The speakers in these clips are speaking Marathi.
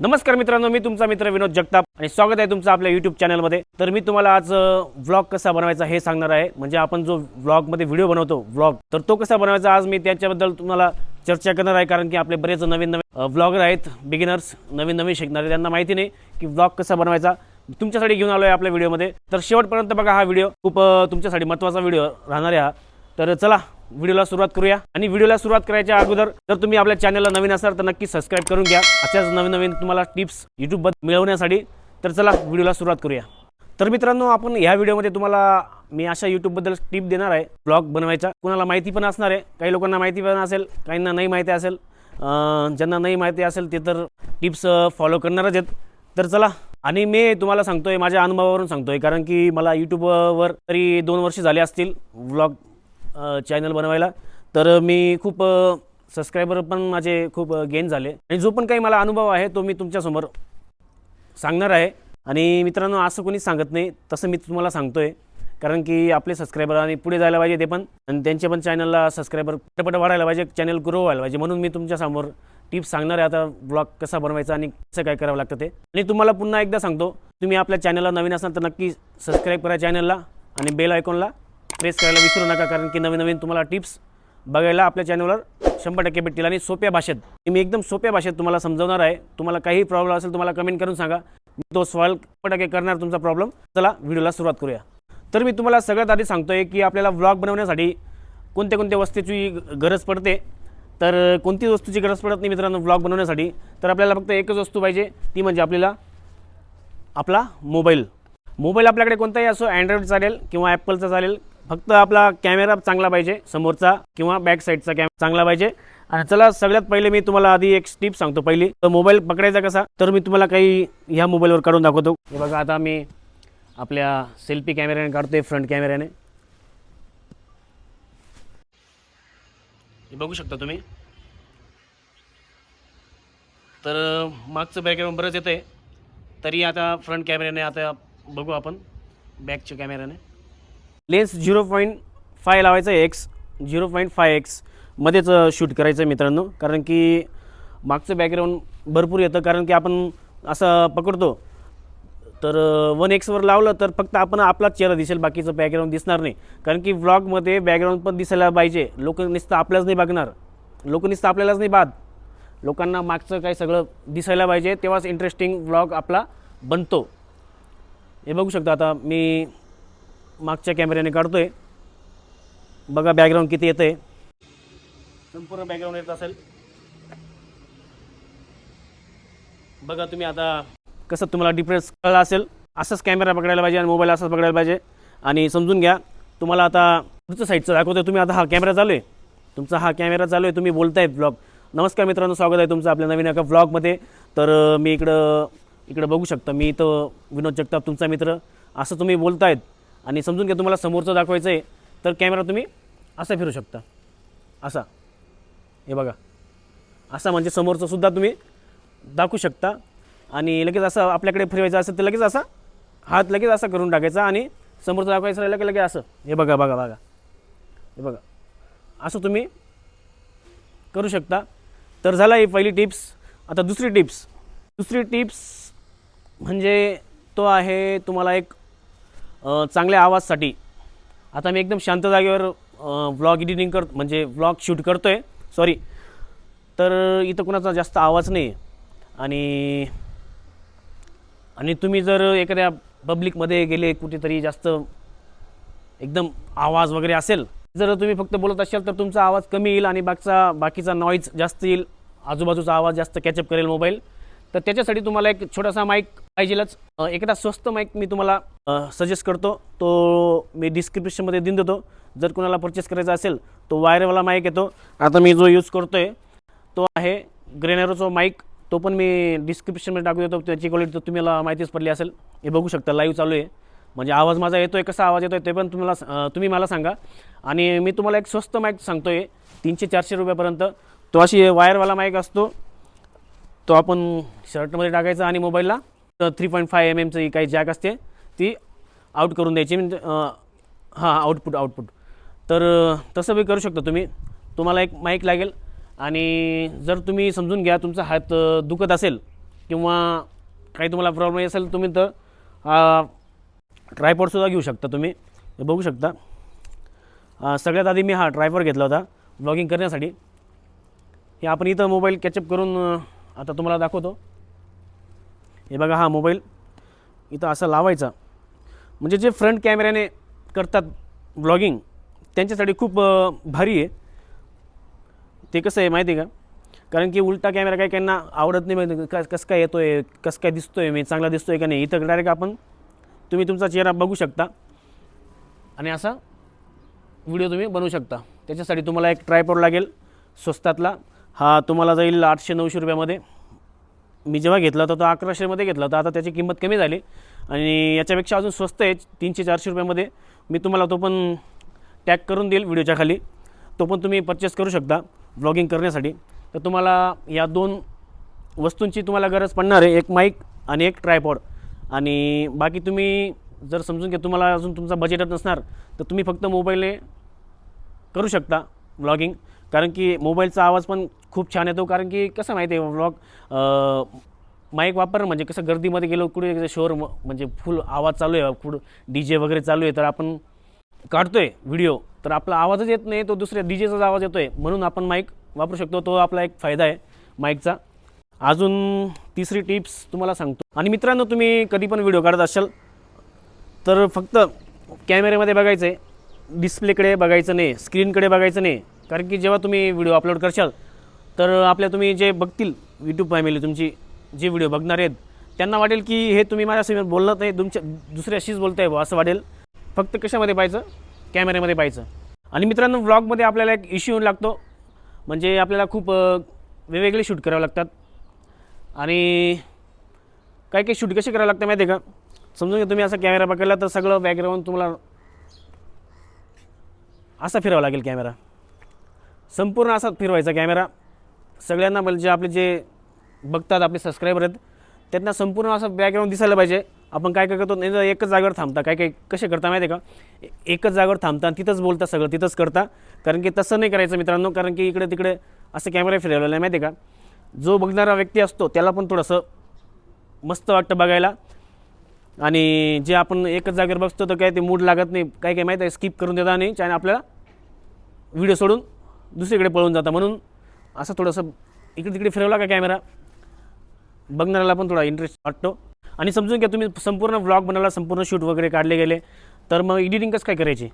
नमस्कार मित्रांनो मी तुमचा मित्र विनोद जगताप आणि स्वागत आहे तुमचं आपल्या यूट्यूब चॅनलमध्ये तर मी तुम्हाला आज व्लॉग कसा बनवायचा हे सांगणार आहे. म्हणजे आपण जो व्लॉगमध्ये व्हिडिओ बनवतो व्लॉग तर तो कसा बनवायचा आज मी त्याच्याबद्दल तुम्हाला चर्चा करणार आहे. कारण की आपले बरेच नवीन नवीन व्लॉगर आहेत बिगिनर्स नवीन नवीन शिकणारे. त्यांना माहिती नाही की व्लॉग कसा बनवायचा. तुमच्यासाठी घेऊन आलो आहे आपल्या व्हिडिओमध्ये तर शेवटपर्यंत बघा हा व्हिडिओ खूप तुमच्यासाठी महत्त्वाचा व्हिडिओ राहणार आहे हा. तर चला व्हिडिओला सुरुवात करूया. आणि व्हिडिओला सुरुवात करायच्या अगोदर जर तुम्ही आपल्या चॅनलला नवीन असाल तर नक्की सबस्क्राईब करून घ्या. अशाच नवीन नवीन तुम्हाला टिप्स यूट्यूब मिळवण्यासाठी तर चला व्हिडिओला सुरुवात करूया. तर मित्रांनो आपण ह्या व्हिडिओमध्ये तुम्हाला मी अशा यूट्यूबबद्दल टिप देणार आहे ब्लॉग बनवायचा. कुणाला माहिती पण असणार आहे काही लोकांना माहिती पण असेल काहींना नाही माहिती असेल ज्यांना नाही माहिती असेल ते तर टिप्स फॉलो करणारच आहेत. तर चला आणि मी तुम्हाला सांगतोय माझ्या अनुभवावरून सांगतोय कारण की मला यूट्यूबवर तरी दोन वर्ष झाले असतील व्लॉग चॅनल बनवायला. तर मी खूप सबस्क्रायबर पण माझे खूप गेन झाले. आणि जो पण काही मला अनुभव आहे तो मी तुमच्यासमोर सांगणार आहे. आणि मित्रांनो असं कोणीच सांगत नाही. तसं मी तुम्हाला सांगतोय. कारण की आपले सबस्क्रायबर आणि पुढे जायला पाहिजे ते पण. आणि त्यांच्या पण चॅनलला सबस्क्रायबर पटपट वाढायला पाहिजे चॅनल ग्रो व्हायला पाहिजे. म्हणून मी तुमच्यासमोर टिप्स सांगणार आहे. आता ब्लॉग कसा बनवायचा आणि कसं काय करावं लागतं ते. आणि तुम्हाला पुन्हा एकदा सांगतो तुम्ही आपल्या चॅनलला नवीन असाल तर नक्की सबस्क्राईब करा चॅनलला आणि बेल आयकॉनला प्रेस करायला विसरू नका कारण की नवीन नवीन तुम्हाला टिप्स बघायला आपल्या चॅनलवर शंभर टक्के भेटतील. आणि सोप्या भाषेत मी एकदम सोप्या भाषेत तुम्हाला समजवणार आहे. तुम्हाला काही प्रॉब्लेम असेल तुम्हाला कमेंट करून सांगा. मी तो सॉल्व शंभर टक्के करणार तुमचा प्रॉब्लेम चला व्हिडिओला सुरुवात करूया. तर मी तुम्हाला सगळ्यात आधी सांगतोय की आपल्याला व्लॉग बनवण्यासाठी कोणत्या कोणत्या वस्तूची ग- गरज पडते. तर कोणती वस्तूची गरज पडत नाही मित्रांनो व्लॉग बनवण्यासाठी. तर आपल्याला फक्त एकच वस्तू पाहिजे ती म्हणजे आपल्याला आपला मोबाईल मोबाईल आपल्याकडे कोणताही असो अँड्रॉइड चालेल किंवा ॲपलचा चालेल फक्त आपला कॅमेरा चांगला पाहिजे समोरचा किंवा बॅक साईडचा कॅमेरा चांगला पाहिजे. आणि चला सगळ्यात पहिले मी तुम्हाला आधी एक टिप सांगतो पहिली. तर मोबाईल पकडायचा कसा? तर मी तुम्हाला काही ह्या मोबाईलवर काढून दाखवतो. हे बघा आता मी आपल्या सेल्फी कॅमेऱ्याने काढतोय फ्रंट कॅमेऱ्याने हे बघू शकता तुम्ही. तर मागचं बॅकग्राऊंड बरंच येतं आहे तरी आता फ्रंट कॅमेऱ्याने आता बघू आपण बॅकच्या कॅमेऱ्याने लेन्स झिरो पॉईंट फाय लावायचं आहे X zero point five X मध्येच शूट करायचं आहे मित्रांनो. कारण की मागचं बॅकग्राऊंड भरपूर येतं. कारण की आपण असं पकडतो. तर वन एक्सवर लावलं तर फक्त आपण आपलाच चेहरा दिसेल. बाकीचं बॅकग्राऊंड दिसणार नाही. कारण की व्लॉगमध्ये बॅकग्राऊंड पण दिसायला पाहिजे. लोक नुसतं आपल्याच नाही बघणार. लोक नुसतं आपल्यालाच नाही बाद लोकांना मागचं काही सगळं दिसायला पाहिजे. तेव्हाच इंटरेस्टिंग व्लॉग आपला बनतो. हे बघू शकता आता मी मागच्या कॅमेऱ्याने काढतो आहे बघा बॅकग्राऊंड किती येतं आहे संपूर्ण बॅकग्राऊंड येत असेल. बघा तुम्ही आता कसं तुम्हाला डिफरन्स कळला असेल. असंच कॅमेरा पकडायला पाहिजे आणि मोबाईल असाच पकडायला पाहिजे. आणि समजून घ्या तुम्हाला आता पुढचं साईडचं दाखवतोय तुम्ही. आता हा कॅमेरा चालू आहे. तुमचा हा कॅमेरा चालू आहे. तुम्ही बोलताय ब्लॉग नमस्कार मित्रांनो स्वागत आहे तुमचं आपल्या नवीन एका ब्लॉगमध्ये तर मी इकडं इकडं बघू शकता. मी इथं विनोद जगताप तुमचा मित्र. असं तुम्ही बोलतायत. आणि समजून घ्या तुम्हाला समोरचं दाखवायचं आहे तर कॅमेरा तुम्ही असा फिरू शकता. असा. हे बघा. असा म्हणजे समोरचं सुद्धा तुम्ही दाखवू शकता. आणि लगेच असं आपल्याकडे फिरवायचं असेल तर लगेच असा हात लगेच असा करून टाकायचा आणि समोरचं दाखवायचं राहिलं की लगेच असं. हे बघा बघा बघा. हे बघा. असं तुम्ही करू शकता. तर झाला ही पहिली टिप्स. आता दुसरी टिप्स. दुसरी टिप्स म्हणजे तो आहे तुम्हाला एक चांगल्या आवाजसाठी. आता मी एकदम शांत जागेवर व्लॉग एडिटिंग कर म्हणजे व्लॉग शूट करतो आहे सॉरी तर इथं कुणाचा जास्त आवाज नाही आणि आणि तुम्ही जर एखाद्या पब्लिकमध्ये गेले कुठेतरी जास्त एकदम आवाज वगैरे असेल जर तुम्ही फक्त बोलत असाल तर तुमचा आवाज कमी येईल आणि बाकीचा बाकीचा नॉईज जास्त येईल. आजूबाजूचा आवाज जास्त कॅचअप करेल मोबाईल तर त्याच्यासाठी तुम्हाला एक छोटासा माईक पाहिजेलच. एकदा एखादा स्वस्त माईक मी तुम्हाला सजेस्ट करतो. तो मी डिस्क्रिप्शनमध्ये देऊन देतो. जर कुणाला परचेस करायचा असेल तो वायरवाला माईक येतो. आता मी जो यूज करतो आहे तो आहे ग्रेनरोचा माईक तो पण मी डिस्क्रिप्शनमध्ये टाकू देतो. त्याची क्वालिटी तर तुम्हाला माहितीच पडली असेल हे बघू शकता लाईव्ह चालू आहे. म्हणजे आवाज माझा येतो आहे कसा आवाज येतो आहे ते पण तुम्हाला तुम्ही मला सांगा. आणि मी तुम्हाला एक स्वस्त माईक सांगतो आहे तीनशे चारशे रुपयापर्यंत. तो अशी वायरवाला माईक असतो. तो आपण शर्टमध्ये टाकायचा आणि मोबाईलला थ्री पॉईंट फाय एम एमचं काही जॅक असते ती आउट करून द्यायची. म्हणजे हां आउटपुट आउटपुट तर तसं बी करू शकता तुम्ही. तुम्हाला एक माईक लागेल आणि जर तुम्ही समजून घ्या तुमचा हात दुखत असेल किंवा काही तुम्हाला प्रॉब्लेम असेल तुम्ही तर ट्रायपॉडसुद्धा घेऊ शकता तुम्ही. बघू शकता. सगळ्यात आधी मी हा ट्रायपॉड घेतला होता ब्लॉगिंग करण्यासाठी. हे आपण इथं मोबाईल कॅचअप करून आता तुम्हाला दाखवतो. हे बघा हा मोबाईल. इथं असा लावायचा. म्हणजे जे फ्रंट कॅमेऱ्याने करतात ब्लॉगिंग त्यांच्यासाठी खूप भारी आहे. ते कसं आहे माहिती आहे का? कारण की उलटा कॅमेरा काही काहींना आवडत नाही म्हणजे माहिती कस कसं काय येतो आहे कसं काय दिसतो आहे म्हणजे मी चांगला दिसतो आहे का नाही इथं डायरेक्ट आपण तुम्ही तुमचा चेहरा बघू शकता. आणि असा व्हिडिओ तुम्ही बनवू शकता. त्याच्यासाठी तुम्हाला एक ट्रायपॉड लागेल स्वस्तातला. हा तुम्हाला जाईल आठशे नऊशे रुपयामध्ये. मी जेव्हा घेतला होता तो अकराशेमध्ये घेतला होता. आता त्याची किंमत कमी झाली. आणि याच्यापेक्षा अजून स्वस्त आहे तीनशे चारशे रुपयामध्ये. मी तुम्हाला तो पण टॅग करून देईल व्हिडिओच्या खाली. तो पण तुम्ही परचेस करू शकता ब्लॉगिंग करण्यासाठी. तर तुम्हाला या दोन वस्तूंची तुम्हाला गरज पडणार आहे. एक माईक आणि एक ट्रायपॉड आणि बाकी तुम्ही जर समजून घ्या तुम्हाला अजून तुमचा बजेटच नसणार तर तुम्ही फक्त मोबाईलने करू शकता व्लॉगिंग कारण की मोबाईलचा आवाज पण खूप छान येतो. कारण की कसं माहिती आहे व्लॉग माईक वापर म्हणजे कसं गर्दीमध्ये गेलो कुठे शोर म्हणजे फुल आवाज चालू आहे कुठं डी जे वगैरे चालू आहे तर आपण काढतोय व्हिडिओ तर आपला आवाजच येत नाही तो दुसऱ्या डी जेचाच आवाज येतोय. म्हणून आपण माईक वापरू शकतो. तो आपला एक फायदा आहे माईकचा अजून तिसरी टिप्स तुम्हाला सांगतो. आणि मित्रांनो तुम्ही कधी पण व्हिडिओ काढत असाल तर फक्त कॅमेऱ्यामध्ये बघायचं आहे डिस्प्लेकडे बघायचं नाही स्क्रीनकडे बघायचं नाही. कारण की जेव्हा तुम्ही व्हिडिओ अपलोड करशाल तर आपल्या तुम्ही जे बघतील यूट्यूब फॅमिली तुमची जे व्हिडिओ बघणार आहेत त्यांना वाटेल की हे तुम्ही माझ्यासमोर बोलणार नाही तुमच्या दुसऱ्याशीच बोलताय बुवा असं वाटेल. फक्त कशामध्ये पाहायचं? कॅमेऱ्यामध्ये पाहायचं. आणि मित्रांनो व्लॉगमध्ये आपल्याला एक इश्यू येऊन लागतो. म्हणजे आपल्याला खूप वेगवेगळे शूट करावे लागतात. आणि काही काही शूट कसे करावं लागतं माहिती आहे का? समजून घ्या तुम्ही असा कॅमेरा पकडला तर सगळं बॅकग्राऊंड तुम्हाला असा फिरावा लागेल कॅमेरा संपूर्ण असा फिरवायचा कॅमेरा सगळ्यांना म्हणजे आपले जे बघतात आपले सबस्क्रायबर आहेत त्यांना संपूर्ण असं बॅकग्राऊंड दिसायला पाहिजे. आपण काय काय करतो नाही एकच जागेवर थांबता. काय काय कसे करता माहिती आहे का? एकच जागेवर थांबता आणि तिथंच बोलता सगळं तिथंच करता. कारण की तसं नाही करायचं मित्रांनो कारण की इकडे तिकडे असं कॅमेरा फिरवलेला नाही माहिती आहे का? जो बघणारा व्यक्ती असतो त्याला पण थोडंसं मस्त वाटतं बघायला. आणि जे आपण एकच जागेवर बघतो तर काय ते मूड लागत नाही. काय काय माहीत आहे स्किप करून देता नाही आणि आपल्याला व्हिडिओ सोडून दुसरीकडे पळून जाता. म्हणून असं थोडंसं इकडे तिकडे फिरवला का कॅमेरा बघणाऱ्याला पण थोडा इंटरेस्ट वाटतो. आणि समजून घ्या तुम्ही संपूर्ण व्लॉग बनवला संपूर्ण शूट वगैरे काढले गेले तर मग एडिटिंग कसं काय करायची?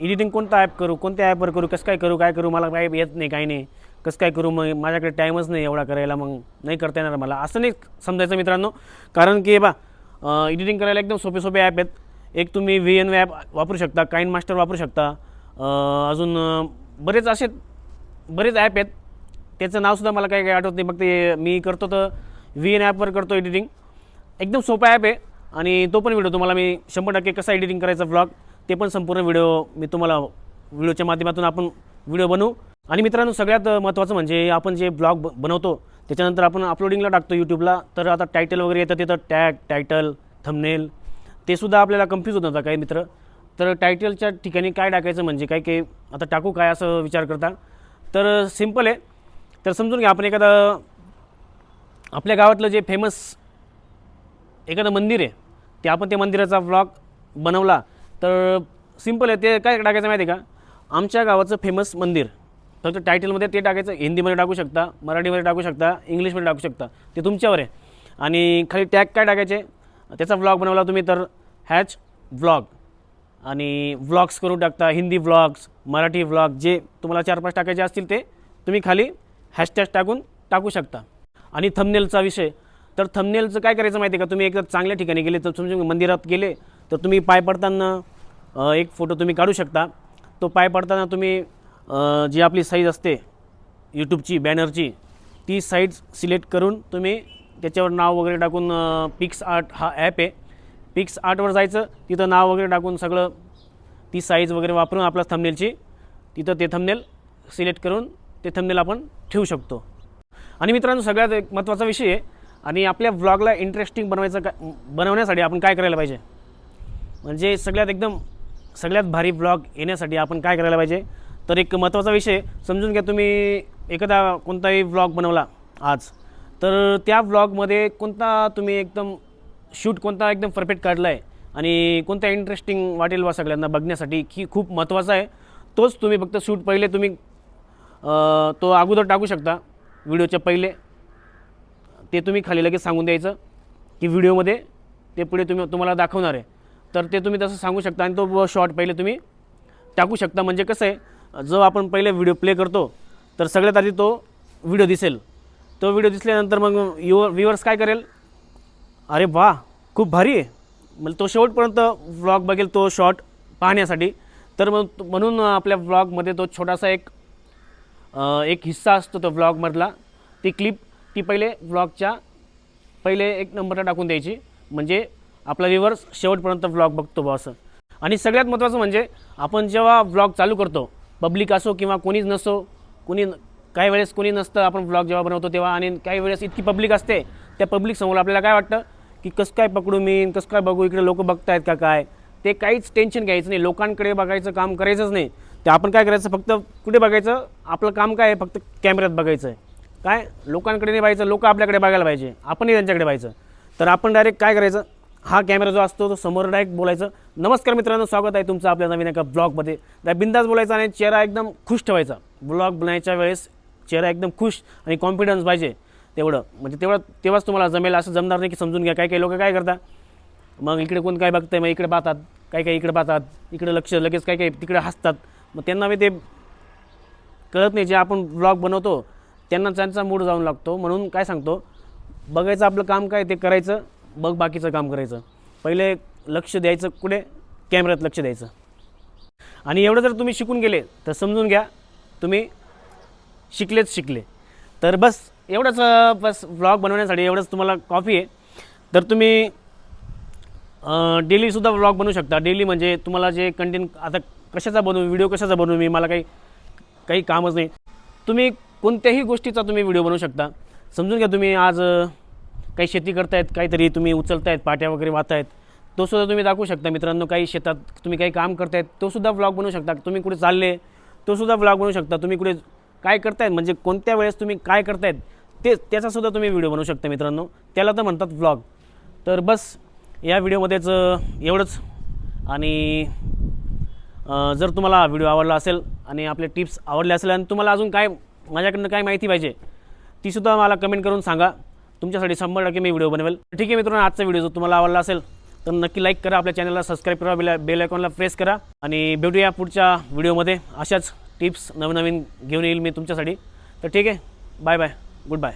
एडिटिंग कोणता ॲप करू कोणत्या ॲपवर करू कसं काय करू काय करू मला काय येत नाही काही नाही. कसं काय करू मग माझ्याकडे टाईमच नाही एवढा करायला मग नाही करता येणार मला. असं नाही समजायचं मित्रांनो कारण की बा एडिटिंग करायला एकदम सोपे सोपे ॲप आहेत. एक तुम्ही व्ही एन ॲप वापरू शकता काइन मास्टर वापरू शकता. अजून बरेच असे बरेच ॲप आहेत. त्याचं नावसुद्धा मला काही काही आठवत नाही. फक्त ते मी करतो तर व्ही एन ॲपवर करतो एडिटिंग एकदम सोपा ॲप आहे आणि तो पण व्हिडिओ तुम्हाला मी शंभर टक्के कसा एडिटिंग करायचा व्लॉग ते पण संपूर्ण व्हिडिओ मी तुम्हाला व्हिडिओच्या माध्यमातून आपण व्हिडिओ बनवू. आणि मित्रांनो सगळ्यात महत्त्वाचं म्हणजे आपण जे ब्लॉग ब बनवतो त्याच्यानंतर आपण अपलोडिंगला टाकतो यूट्यूबला तर आता टायटल वगैरे येतं तिथं टॅग टायटल थंबनेल ते सुद्धा आपल्याला कन्फ्यूज होत होता काही मित्र. तर टायटलच्या ठिकाणी काय टाकायचं म्हणजे काय काही आता टाकू काय असं विचार करता. तर सिंपल आहे. तर समजून घ्या आपण एखादं आपल्या गावातलं जे फेमस एखादं मंदिर आहे ते आपण त्या मंदिराचा व्लॉग बनवला. तर सिंपल आहे ते काय टाकायचं माहिती आहे का? आमच्या गावाचं फेमस मंदिर. फक्त टायटलमध्ये ते टाकायचं हिंदीमध्ये टाकू शकता मराठीमध्ये टाकू शकता इंग्लिशमध्ये टाकू शकता. ते तुमच्यावर आहे. आणि खाली टॅग काय टाकायचे? त्याचा व्लॉग बनवला तुम्ही तर हॅच व्लॉग आणि व्लॉग्स करून टाकता हिंदी व्लॉग्स मराठी व्लॉग जे तुम्हाला चार पाच टाकायचे असतील ते तुम्ही खाली हॅशटॅग टाकून टाकू शकता. आणि थंबनेलचा विषय. तर थंबनेलचं काय करायचं माहिती आहे का? तुम्ही एकदा चांगल्या ठिकाणी गेले तर समजून मंदिरात गेले तर तुम्ही पाय पडताना एक फोटो तुम्ही काढू शकता. तो पाय पडताना तुम्ही जी आपली साईज असते यूट्यूबची बॅनरची ती साईज सिलेक्ट करून तुम्ही त्याच्यावर नाव वगैरे टाकून पिक्स आर्ट हा ॲप आहे. पिक्स आर्टवर जायचं तिथं नाव वगैरे टाकून सगळं ती साईज वगैरे वापरून आपल्या थंबनेलची तिथं ते थंबनेल सिलेक्ट करून ते थंबनेल आपण ठेवू शकतो. आणि मित्रांनो सगळ्यात एक महत्त्वाचा विषय आहे आणि आपल्या व्लॉगला इंटरेस्टिंग बनवायचं का बनवण्यासाठी आपण काय करायला पाहिजे? म्हणजे सगळ्यात एकदम सगळ्यात भारी ब्लॉग येण्यासाठी आपण काय करायला पाहिजे? तर एक महत्त्वाचा विषय समजून घ्या तुम्ही एखादा कोणताही व्लॉग बनवला आज तर त्या व्लॉगमध्ये कोणता तुम्ही एकदम शूट कोणता एकदम परफेक्ट काढला आहे आणि कोणता इंटरेस्टिंग वाटेल बा सगळ्यांना बघण्यासाठी की खूप महत्त्वाचा आहे. तोच तुम्ही फक्त शूट पहिले तुम्ही तो अगोदर टाकू शकता व्हिडिओच्या पहिले. ते तुम्ही खाली लगेच सांगून द्यायचं की व्हिडिओमध्ये ते पुढे तुम्ही तुम्हाला दाखवणार आहे. तर ते तुम्ही तसं सांगू शकता आणि तो शॉर्ट पहिले तुम्ही टाकू शकता. म्हणजे कसं आहे जो आपण पहिले व्हिडिओ प्ले करतो तर सगळ्यात आधी तो व्हिडिओ दिसेल. तो व्हिडिओ दिसल्यानंतर मग युअर व्ह्युअर्स काय करेल? अरे वा खूप भारी आहे. म्हणजे तो शेवटपर्यंत व्लॉग बघेल तो शॉर्ट पाहण्यासाठी. तर मग म्हणून आपल्या व्लॉगमध्ये तो छोटासा एक एक हिस्सा असतो तो व्लॉगमधला ती क्लिप ती पहिले व्लॉगच्या पहिले एक नंबरला टाकून द्यायची. म्हणजे आपला व्ह्युअर्स शेवटपर्यंत व्लॉग बघतो बा असं. आणि सगळ्यात महत्त्वाचं म्हणजे आपण जेव्हा व्लॉग चालू करतो पब्लिक असो किंवा कोणीच नसो कोणी काही वेळेस कोणी नसतं आपण व्लॉग जेव्हा बनवतो तेव्हा आणि काही वेळेस इतकी पब्लिक असते त्या पब्लिक समोर आपल्याला काय वाटतं? की कसं काय पकडू मी कसं काय बघू इकडे लोक बघतायत का काय? ते काहीच टेन्शन घ्यायचं नाही. लोकांकडे बघायचं काम करायचंच नाही. ते आपण काय करायचं फक्त कुठे बघायचं? आपलं काम काय आहे? फक्त कॅमेऱ्यात बघायचं आहे काय? लोकांकडे नाही पाहायचं लोक आपल्याकडे बघायला पाहिजे. आपणही त्यांच्याकडे पाहायचं. तर आपण डायरेक्ट काय करायचं? हा कॅमेरा जो असतो तो समोर डायरेक्ट बोलायचं. नमस्कार मित्रांनो स्वागत आहे तुमचं आपल्या नवीन एका ब्लॉगमध्ये. त्या बिंदास बोलायचा आणि चेहरा एकदम खुश ठेवायचा. ब्लॉग बनायच्या वेळेस चेहरा एकदम खुश आणि कॉन्फिडन्स पाहिजे. तेवढं. म्हणजे तेवढं तेव्हाच तुम्हाला जमेल असं जमणार नाही की समजून घ्या. काही काही लोक काय करतात? मग इकडे कोण काय बघतंय मग इकडे पाहतात. काही काही इकडे पाहतात. इकडे लक्ष लगेच काही काही तिकडे हसतात. मग त्यांना मी ते कळत नाही जे आपण ब्लॉग बनवतो त्यांना त्यांचा मूड जाऊन लागतो. म्हणून काय सांगतो बघायचं आपलं काम काय ते करायचं बघ बाकीचं काम करायचं. पहिले लक्ष द्यायचं कुठे? कॅमेऱ्यात लक्ष द्यायचं. आणि एवढं जर तुम्ही शिकून गेले तर समजून घ्या तुम्ही शिकलेच शिकले. तर बस एवढंच बस व्लॉग बनवण्यासाठी एवढंच तुम्हाला कॉफी आहे. तर तुम्ही डेलीसुद्धा व्लॉग बनवू शकता. डेली म्हणजे तुम्हाला जे कंटेंट आता कशाचा बनवू व्हिडिओ कशाचा बनवू मी मला काही काही कामच नाही. तुम्ही कोणत्याही गोष्टीचा तुम्ही व्हिडिओ बनवू शकता. समजून घ्या तुम्ही आज काही शेती करतायत काहीतरी तुम्ही उचलतायत पाट्या वगैरे वाहतायत तो सुद्धा तुम्ही दाखवू शकता. मित्रांनो काही शेतात तुम्ही काही काम करतायत तो सुद्धा व्लॉग बनवू शकता. तुम्ही कुठे चालले तो सुद्धा व्लॉग बनवू शकता. तुम्ही कुठे काय करतायत म्हणजे कोणत्या वेळेस तुम्ही काय करतायत ते त्याचासुद्धा तुम्ही व्हिडिओ बनवू शकता मित्रांनो. त्याला तर म्हणतात व्लॉग तर बस या व्हिडिओमध्येच एवढंच. आणि जर तुम्हाला हा व्हिडिओ आवडला असेल आणि आपले टिप्स आवडले असेल आणि तुम्हाला अजून काय माझ्याकडनं काय माहिती पाहिजे तीसुद्धा मला कमेंट करून सांगा. तुमच्यासाठी शंभर टक्के मी व्हिडिओ बनवेल. ठीक आहे मित्रांनो आजचा व्हिडिओ जर तुम्हाला आवडला असेल तर नक्की लाईक करा. आपल्या चॅनलला सबस्क्राईब करा बेल बेल आयकॉनला प्रेस करा. आणि भेटूया पुढच्या व्हिडिओमध्ये. अशाच टिप्स नवीन नवीन घेऊन येईल मी तुमच्यासाठी. तर ठीक आहे बाय बाय गुड बाय